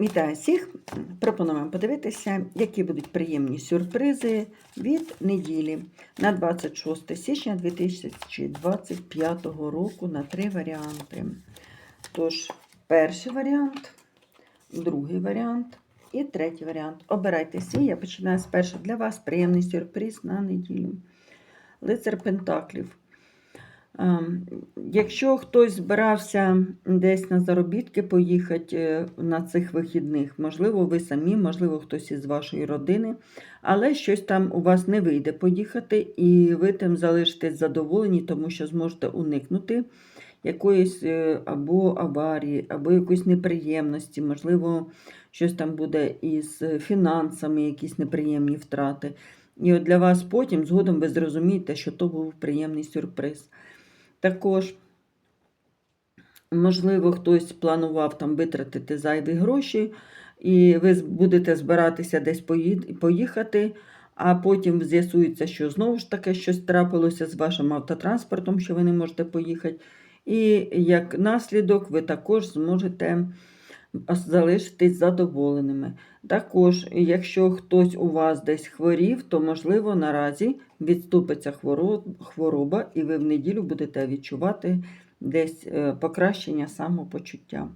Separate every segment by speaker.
Speaker 1: Вітаю всіх! Пропонуємо подивитися, які будуть приємні сюрпризи від неділі на 26 січня 2025 року на три варіанти. Тож, перший варіант, другий варіант і третій варіант. Обирайте свій. Я починаю з першого для вас приємний сюрприз на неділю. Лицар Пентаклів. Ем, Якщо хтось збирався десь на заробітки поїхати е, на цих вихідних, можливо, ви самі, можливо, хтось із вашої родини, але щось там у вас не вийде поїхати, і ви тим залишитесь задоволені, тому що зможете уникнути якоїсь е, або аварії, або якоїсь неприємності, можливо, щось там буде із фінансами, якісь неприємні втрати. І от для вас потім згодом ви зрозумієте, що то був приємний сюрприз. Також, можливо, хтось планував там витратити зайві гроші, і ви будете збиратися десь поїхати, а потім з'ясується, що знову ж таки щось трапилося з вашим автотранспортом, що ви не можете поїхати. І як наслідок, ви також зможете залишитись задоволеними. Також, якщо хтось у вас десь хворів, то, можливо, наразі відступиться хвороба, і ви в неділю будете відчувати десь е, покращення самопочуття.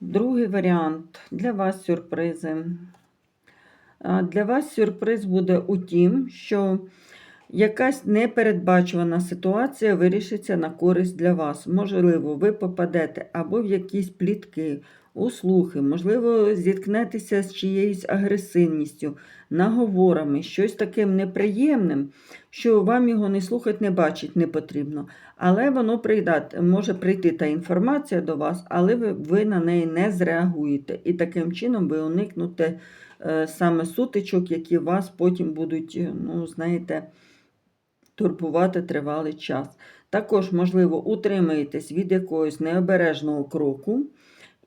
Speaker 1: Другий варіант для вас сюрпризи. Для вас сюрприз буде у тім, що якась непередбачувана ситуація вирішиться на користь для вас. Можливо, ви попадете або в якісь плітки, у можливо, зіткнетеся з чиєюсь агресивністю, наговорами, щось таким неприємним, що вам його не слухати, не бачить не потрібно. Але воно прийде, може прийти та інформація до вас, але ви, ви на неї не зреагуєте. І таким чином ви уникнете е, саме сутичок, які вас потім будуть, е, ну, знаєте, турбувати тривалий час. Також, можливо, утримаєтесь від якогось необережного кроку.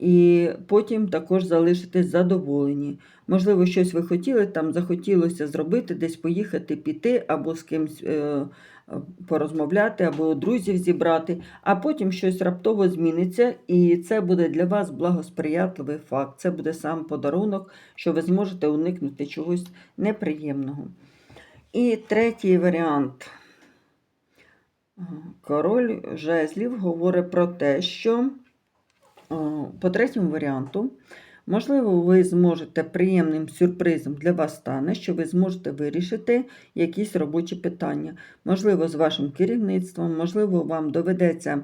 Speaker 1: І потім також залишитесь задоволені. Можливо, щось ви хотіли, там захотілося зробити, десь поїхати, піти, або з кимось е, порозмовляти, або друзів зібрати, а потім щось раптово зміниться, і це буде для вас благосприятливий факт. Це буде сам подарунок, що ви зможете уникнути чогось неприємного. І третій варіант. Король жезлів говорить про те, що. О, По третьому варіанту, можливо, ви зможете приємним сюрпризом для вас стане, що ви зможете вирішити якісь робочі питання. Можливо, з вашим керівництвом, можливо, вам доведеться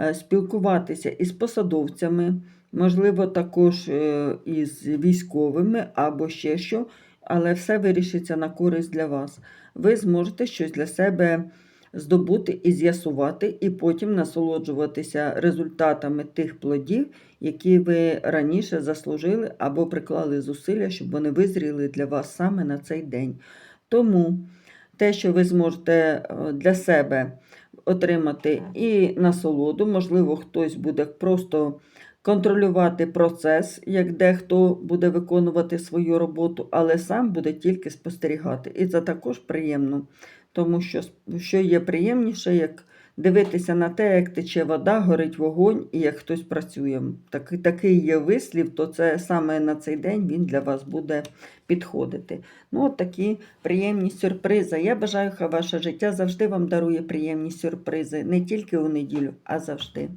Speaker 1: е, спілкуватися із посадовцями, можливо, також е, із військовими або ще що, але все вирішиться на користь для вас. Ви зможете щось для себе здобути і з'ясувати, і потім насолоджуватися результатами тих плодів, які ви раніше заслужили або приклали зусилля, щоб вони визріли для вас саме на цей день. Тому те, що ви зможете е, для себе отримати і насолоду, можливо, хтось буде просто контролювати процес, як дехто буде виконувати свою роботу, але сам буде тільки спостерігати. І це також приємно тому що що є приємніше, як дивитися на те, як тече вода, горить вогонь і як хтось працює. Так, такий є вислів, то це саме на цей день він для вас буде підходити. Ну, от такі приємні сюрпризи. Я бажаю, хай ваше життя завжди вам дарує приємні сюрпризи, не тільки у неділю, а завжди.